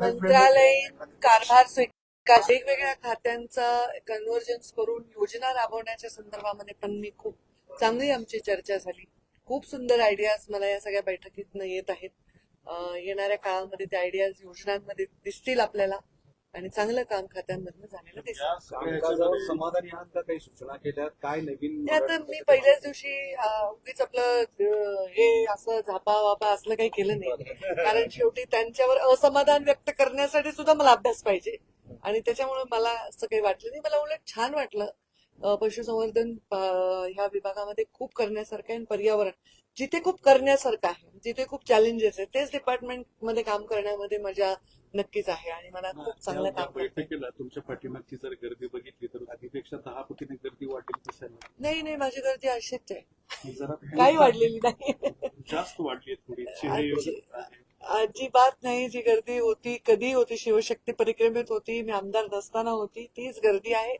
मंत्रालय कारभार स्वीकार वेगवेगळ्या खात्यांचा कन्व्हर्जन्स करून योजना राबवण्याच्या संदर्भामध्ये पण मी खूप चांगली आमची चर्चा झाली. खूप सुंदर आयडियाज मला या सगळ्या बैठकीतनं येत आहेत. येणाऱ्या काळामध्ये त्या आयडियाज योजनांमध्ये दिसतील आपल्याला. आणि चांगलं काम खात्यांमधनं झालेलं कामकाजावर समाधानी आहात का? काही सूचना केल्या काय नवीन आता मी पहिल्याच दिवशी उगीच आपलं हे असं झापा वापा असलं काही केलं नाही. कारण शेवटी त्यांच्यावर असमाधान व्यक्त करण्यासाठी सुद्धा मला अभ्यास पाहिजे. आणि त्याच्यामुळे मला असं काही वाटलं नाही. मला उलट छान वाटलं. पशुसंवर्धन ह्या विभागामध्ये खूप करण्यासारखं आहे आणि पर्यावरण. जिथे खूप करण्यासारखं आहे जिथे खूप चॅलेंजेस आहेत तेच डिपार्टमेंटमध्ये काम करण्यामध्ये मजा नक्कीच आहे आणि मला खूप चांगलं काम. बैठकीला तुमच्या पाठीमागची जर गर्दी बघितली तर आधीपेक्षा दहा पटीने गर्दी दिसायला. नाही नाही माझी गर्दी अशीच आहे. जरा काही वाढलेली नाही. जास्त वाढली थोडी. आजी- अजिबात नाही. जी गर्दी होती कधी होती शिवशक्ती परिक्रमेत होती मी आमदार नसताना होती तीच गर्दी आहे.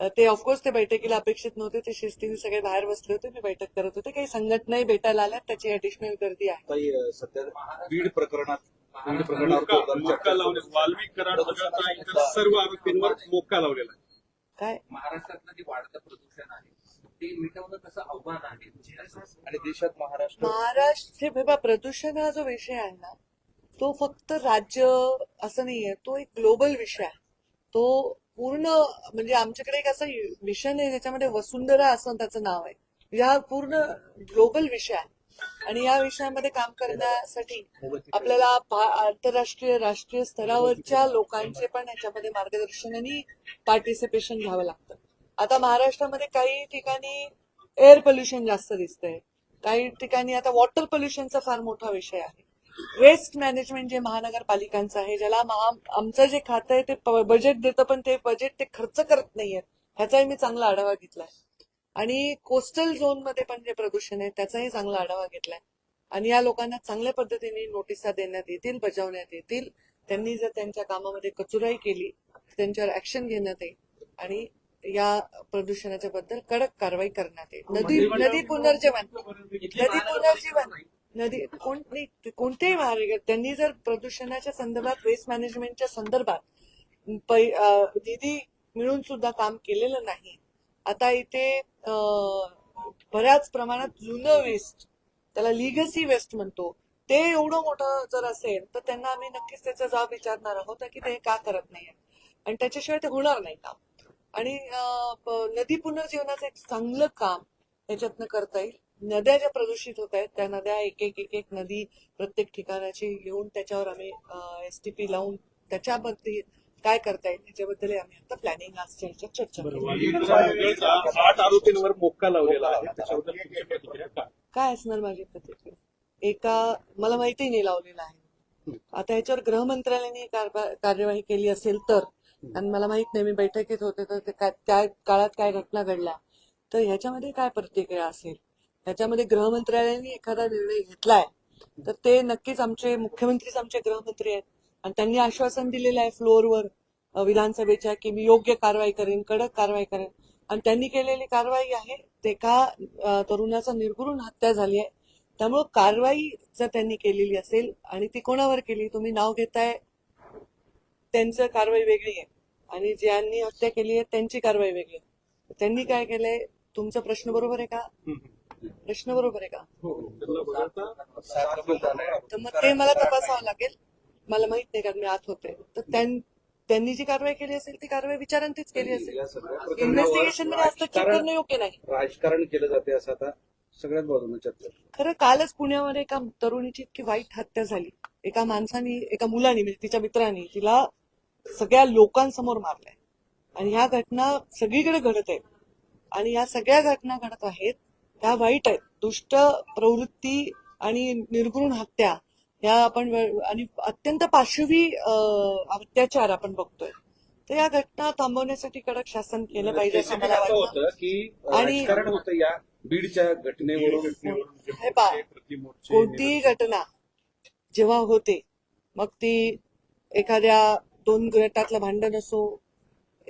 अ, ते ऑफकोर्स ते बैठकीला अपेक्षित नव्हते. ते शिस्तीने सगळे बाहेर बसले होते. मी बैठक करत होते. काही संघटनाही भेटायला आल्या त्याची ऍडिशनल गर्दी आहे. काही सध्या बीड प्रकरणात मोक्का लावले. वाल्मिक कराड वगळता इतर सर्व आरोपींवर मोक्का लावलेला आहे. काय? महाराष्ट्रातलं जे वाढतं प्रदूषण आहे ते मिटवणं कसं आव्हान आहे? आणि देशात महाराष्ट्र? महाराष्ट्र हे बघा प्रदूषण हा जो विषय आहे ना तो फक्त राज्य असं नाहीये तो एक ग्लोबल विषय आहे. तो पूर्ण म्हणजे आमच्याकडे एक असं मिशन आहे ज्याच्यामध्ये वसुंधरा असं त्याचं नाव आहे. हा पूर्ण ग्लोबल विषय आहे. आणि या विषयामध्ये काम करण्यासाठी आपल्याला आंतरराष्ट्रीय राष्ट्रीय स्तरावरच्या लोकांचे पण याच्यामध्ये मार्गदर्शन आणि पार्टिसिपेशन घ्यावं लागतं. आता महाराष्ट्रामध्ये काही ठिकाणी एअर पोल्युशन जास्त दिसतंय. काही ठिकाणी आता वॉटर पोल्युशनचा फार मोठा विषय आहे. वेस्ट मॅनेजमेंट जे महानगरपालिकांचं आहे ज्याला महा आमचं जे खातं आहे ते बजेट देतं पण ते बजेट ते खर्च करत नाहीये ह्याचाही मी चांगला आढावा घेतलाय. आणि कोस्टल झोनमध्ये पण जे प्रदूषण आहे त्याचाही चांगला आढावा घेतलाय. आणि या लोकांना चांगल्या पद्धतीने नोटिसा देण्यात येतील बजावण्यात येतील. त्यांनी जर त्यांच्या कामामध्ये कचुराई केली तर त्यांच्यावर ऍक्शन घेण्यात येईल. आणि या प्रदूषणाच्या बद्दल कडक कारवाई करण्यात येईल. नदी नदी पुनर्जीवन. नदी पुनर्जीवन. नदी कोण नाही, ते कोणतेही महानगर त्यांनी जर प्रदूषणाच्या संदर्भात वेस्ट मॅनेजमेंटच्या संदर्भात निधी मिळून सुद्धा काम केलेलं नाही आता इथे बऱ्याच प्रमाणात जुनं वेस्ट त्याला लिगसी वेस्ट म्हणतो. ते एवढं मोठं जर असेल तर त्यांना आम्ही नक्कीच त्याचा जबाब विचारणार आहोत की ते का करत नाहीये. आणि त्याच्याशिवाय ते होणार नाही काम. आणि नदी पुनर्जीवनाचं एक चांगलं काम याच्यातनं करता येईल. नद्या ज्या प्रदूषित होत आहेत त्या नद्या एक एक एक एक नदी प्रत्येक ठिकाणाची घेऊन त्याच्यावर आम्ही एस टी पी लावून त्याच्यामध्ये काय करता येईल याच्याबद्दल आम्ही आता प्लॅनिंग आजच्या ह्याच्यात चर्चा आठ आरोपींवर मोक्का लावलेला आहे. त्याच्याबद्दल तुमची प्रतिक्रिया? काय? काय असणार माझी प्रतिक्रिया? एका मला माहिती नाही लावलेला आहे. आता ह्याच्यावर गृह मंत्रालयाने कार्यवाही केली असेल तर आणि मला माहीत नाही मी बैठकीत होते तर ते काय- त्या काळात काय घटना घडल्या. तर ह्याच्यामध्ये काय प्रतिक्रिया असेल? ह्याच्यामध्ये गृह मंत्रालयाने एखादा निर्णय घेतलाय. तर ते नक्कीच आमचे मुख्यमंत्रीच आमचे गृहमंत्री आहेत. आणि त्यांनी आश्वासन दिलेलं आहे फ्लोअरवर विधानसभेच्या की मी योग्य कारवाई करेन कडक कारवाई करेन. आणि त्यांनी केलेली कारवाई आहे ते अ, तरुणाचा निर्घृण हत्या झाली आहे. त्यामुळं कारवाई जर त्यांनी केलेली असेल आणि ती कोणावर केली तुम्ही नाव घेताय त्यांचं कारवाई वेगळी आहे. आणि ज्यांनी हत्या केली आहे त्यांची कारवाई वेगळी आहे. त्यांनी काय केलंय तुमचा प्रश्न बरोबर आहे का? प्रश्न बरोबर आहे का? अपील झालंय. तर मग ते मला तपासावं लागेल. मला माहीत नाही कारण मी आत होते. तर त्यां- त्यांनी जी कारवाई केली असेल ती कारवाई विचारांतीच केली असेल. या सगळ्या प्रकरणावर इन्व्हेस्टिगेशनमध्ये हस्तक्षेप राजकारण- करणं योग्य नाही. राजकारण केलं जाते असं आता सगळ्याच बाजूने चर्चा आहे. खरं कालच पुण्यामध्ये एका तरुणीची इतकी वाईट हत्या झाली. एका माणसाने एका मुलाने म्हणजे तिच्या मित्राने तिला सगळ्या लोकांसमोर मारलंय. आणि ह्या घटना सगळीकडे घडत आहेत आणि ह्या सगळ्या घटना घडत आहेत त्या वाईट आहेत. दुष्ट प्रवृत्ती आणि निर्घृण हत्या ह्या आपण आणि अत्यंत पाशवी अत्याचार आपण बघतोय. तर या घटना थांबवण्यासाठी कडक शासन केलं पाहिजे असं मला वाटतं. होतं की आणि- होतं या बीडच्या घटनेवरून. हे पहा, कोणतीही घटना जेव्हा होते मग ती एखाद्या दोन गटातलं भांडण असो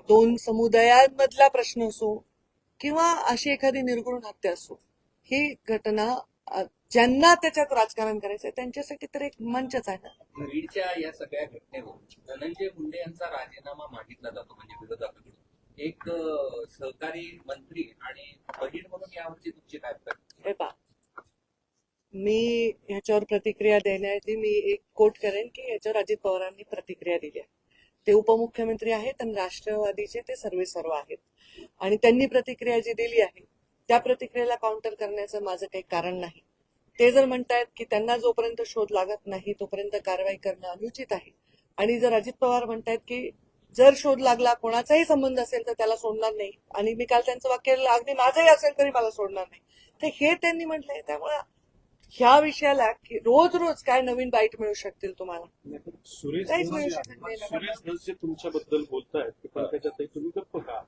दोन समुदायांमधला प्रश्न असो किंवा अशी एखादी निर्गुण हत्या असो ही घटना ज्यांना त्याच्यात राजकारण करायचंय त्यांच्यासाठी तर एक मंचच आहे. ना बीडच्या या सगळ्या घटनेवर धनंजय मुंडे यांचा राजीनामा मागितला जातो म्हणजे विरोधकाकडून. एक सहकारी मंत्री आणि बहीण म्हणून यावरची तुमची काय? हे पा मी ह्याच्यावर प्रतिक्रिया देण्याआधी मी एक कोट करेन की याच्यावर अजित पवारांनी प्रतिक्रिया दिली आहे. ते उपमुख्यमंत्री आहेत आणि राष्ट्रवादीचे ते सर्वे सर्व आहेत. आणि त्यांनी प्रतिक्रिया जी दिली आहे त्या प्रतिक्रियेला काउंटर करण्याचं माझं काही कारण नाही. ते जर म्हणतायत की त्यांना जोपर्यंत शोध लागत नाही तोपर्यंत कारवाई करणं अनुचित आहे. आणि जर अजित पवार म्हणतायत की जर शोध लागला कोणाचाही संबंध असेल तर त्याला सोडणार नाही. आणि मी काल त्यांचं वाक्य अगदी माझंही असेल तरी मला सोडणार नाही. तर हे त्यांनी म्हटलंय. त्यामुळे ह्या विषयाला की रोज रोज काय नवीन बाईट मिळू शकतील तुम्हाला? सुरेश तुमच्याबद्दल बोलतायत गप्प का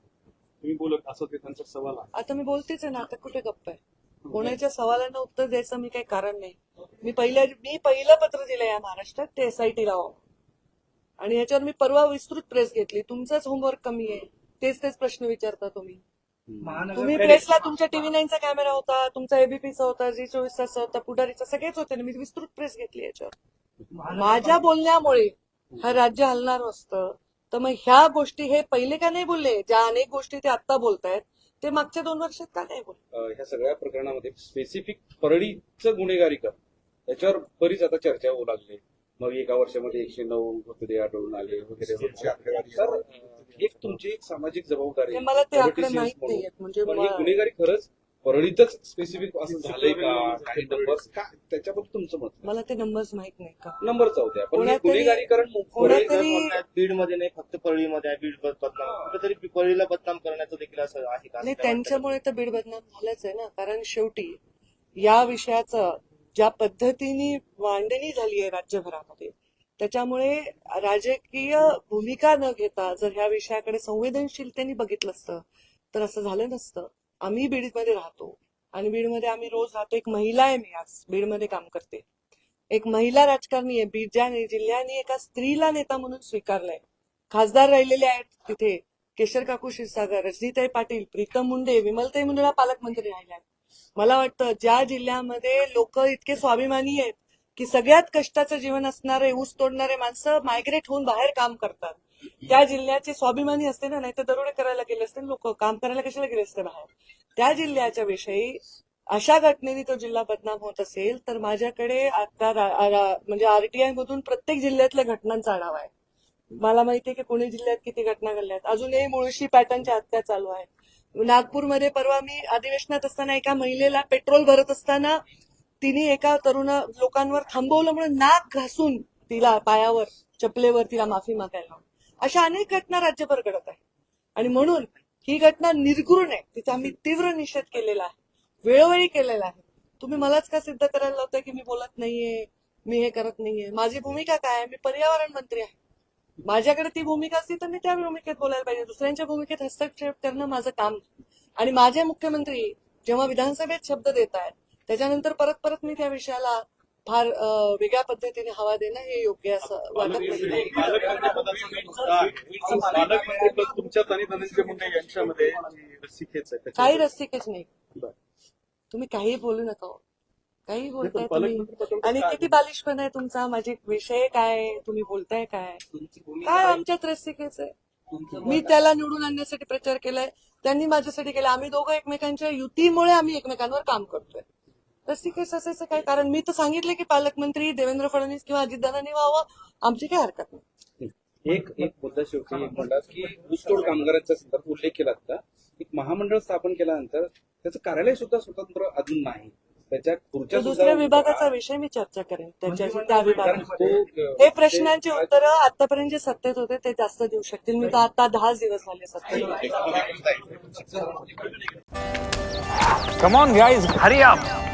तुम्ही बोलत असं ते त्यांचा सवाल. आहे आता मी बोलतेच आहे ना आता कुठे गप्प आहे? कोणाच्या सवालांना उत्तर द्यायचं मी काही कारण नाही. मी पहिल्या मी पहिलं पत्र दिलं या महाराष्ट्रात ते एसआयटी लावा आणि याच्यावर मी परवा विस्तृत प्रेस घेतली. तुमचंच होमवर्क कमी आहे. तेच तेच प्रश्न विचारता तुम्ही. तुम्ही प्रेसला तुमच्या टीव्ही नाईनचा कॅमेरा होता तुमचा एबीपीचा होता झी चोवीस तासचा होता पुढारीचा सगळेच होते. ना मी विस्तृत प्रेस घेतली याच्यावर. माझ्या बोलण्यामुळे हा राज्य हलणार असतं. तर मग ह्या गोष्टी हे पहिले का नाही बोलले? ज्या अनेक गोष्टी ते आता बोलतायत ते मागच्या दोन वर्षात का नाही बोलले? अ, ह्या सगळ्या प्रकरणामध्ये स्पेसिफिक परळीचं गुन्हेगारी कर. याच्यावर बरीच आता चर्चा होऊ लागली. मग एका वर्षामध्ये एकशे नऊ मृतदेह आढळून आले वगैरे एक तुमची एक सामाजिक जबाबदारी मला ते आकडे माहीत. नाहीयेत. म्हणजे गुन्हेगारी खरंच परळीतच स्पेसिफिक असं झालंय का? काही नंबर्स का? त्याच्याबद्दल तुमचं मत मला ते नंबर्स माहीत नाही का? नंबर द्या पण हे कोणातरी- गुन्हेगारीकरण कोणातरी- बीडमध्ये नाही फक्त परळीमध्ये आहे बीड बदनाम. कुठेतरी परळीला बदनाम करण्याचं देखील असं आहे का? नाही त्यांच्यामुळे तर बीड बदनाम झालंच आहे ना. कारण शेवटी या विषयाचं ज्या पद्धतीने मांडणी झाली आहे राज्यभरामध्ये त्याच्यामुळे राजकीय भूमिका न घेता जर ह्या विषयाकडे संवेदनशीलतेने बघितलं असतं तर असं झालं नसतं. आम्ही बीडमध्ये राहतो. आणि बीडमध्ये आम्ही रोज राहतो. एक महिला आहे मी आज बीडमध्ये काम करते. एक महिला राजकारणी आहे. बीड ज्या जिल्ह्याने एका स्त्रीला नेता म्हणून स्वीकारलंय. खासदार राहिलेले आहेत तिथे केशर काकू क्षीरसागर रजनीताई पाटील प्रीतम मुंडे विमलताई मुंडेला पालकमंत्री राहिल्या मला वाटतं ज्या जिल्ह्यामध्ये लोक इतके स्वाभिमानी आहेत की सगळ्यात कष्टाचं जीवन असणारे ऊस तोडणारे माणसं मायग्रेट होऊन बाहेर काम करतात. त्या जिल्ह्याचे स्वाभिमानी असते ना नाही तर दरोडे करायला गेले असते लोक काम करायला कशाला गेले असते बाहेर? त्या जिल्ह्याच्या विषयी अशा घटनेने तो जिल्हा बदनाम होत असेल तर माझ्याकडे आता म्हणजे आरटीआय मधून प्रत्येक जिल्ह्यातल्या घटनांचा आढावा आहे. मला माहितीये की पुणे जिल्ह्यात किती घटना घडल्यात अजूनही मुळशी पॅटर्नच्या हत्या चालू आहेत नागपूरमध्ये परवा मी अधिवेशनात असताना एका महिलेला पेट्रोल भरत असताना तिने एका तरुण लोकांवर थांबवलं म्हणून नाक घासून तिला पायावर चपलेवर तिला माफी मागायला अशा अनेक घटना राज्यभर घडत आहे आणि म्हणून ही घटना निर्घृण आहे. तिचा आम्ही तीव्र निषेध केलेला आहे. वेळोवेळी केलेला आहे. तुम्ही मलाच का सिद्ध करायला लावताय की मी बोलत नाहीये? मी हे करत नाहीये? माझी भूमिका काय आहे? मी पर्यावरण मंत्री आहे. माझ्याकडे ती भूमिका असती तर मी त्या भूमिकेत बोलायला पाहिजे. दुसऱ्यांच्या भूमिकेत हस्तक्षेप करणं माझं काम आणि माझे मुख्यमंत्री जेव्हा विधानसभेत शब्द देत आहेत त्याच्यानंतर परत परत मी त्या विषयाला फार वेगळ्या पद्धतीने हवा देणं हे योग्य असं वाटत नाही पालकमंत्री पद तुमच्यात आणि धनंजय मुंडे यांच्यामध्ये रस्सीखेच आहे काही रस्तिकेच नाही. तुम्ही काही बोलू नका हो. काही बोलताय तुम्ही आणि? किती बालिशपण आहे तुमचा माझे विषय काय? तुम्ही बोलताय काय काय? आमच्यात रस्तिकेच आहे मी त्याला निवडून आणण्यासाठी प्रचार केलाय त्यांनी माझ्यासाठी केला आम्ही दोघं एकमेकांच्या युतीमुळे आम्ही एकमेकांवर काम करतोय रस्तिकेच असायचं काय? कारण मी तर सांगितलं की पालकमंत्री देवेंद्र फडणवीस किंवा अजितदादांनी व्हावं. आमची काय हरकत नाही. एक एक मुद्दा शेवटी एक म्हणलात की ऊसतोड कामगारांच्या संदर्भात उल्लेख केला होता. एक महामंडळ स्थापन केल्यानंतर त्याचं कार्यालय सुद्धा स्वतंत्र अजून नाही. त्याच्या खुर्च्या दुसऱ्या विभागाचा विषय मी चर्चा करेन. त्याच्याशी त्या कारण विभागामध्ये तो, अ, हे प्रश्नांची उत्तरं आतापर्यंत जे सत्तेत होते ते जास्त देऊ शकतील. मी तर आता दहाच दिवस झाले सत्तेत. Come on guys Hari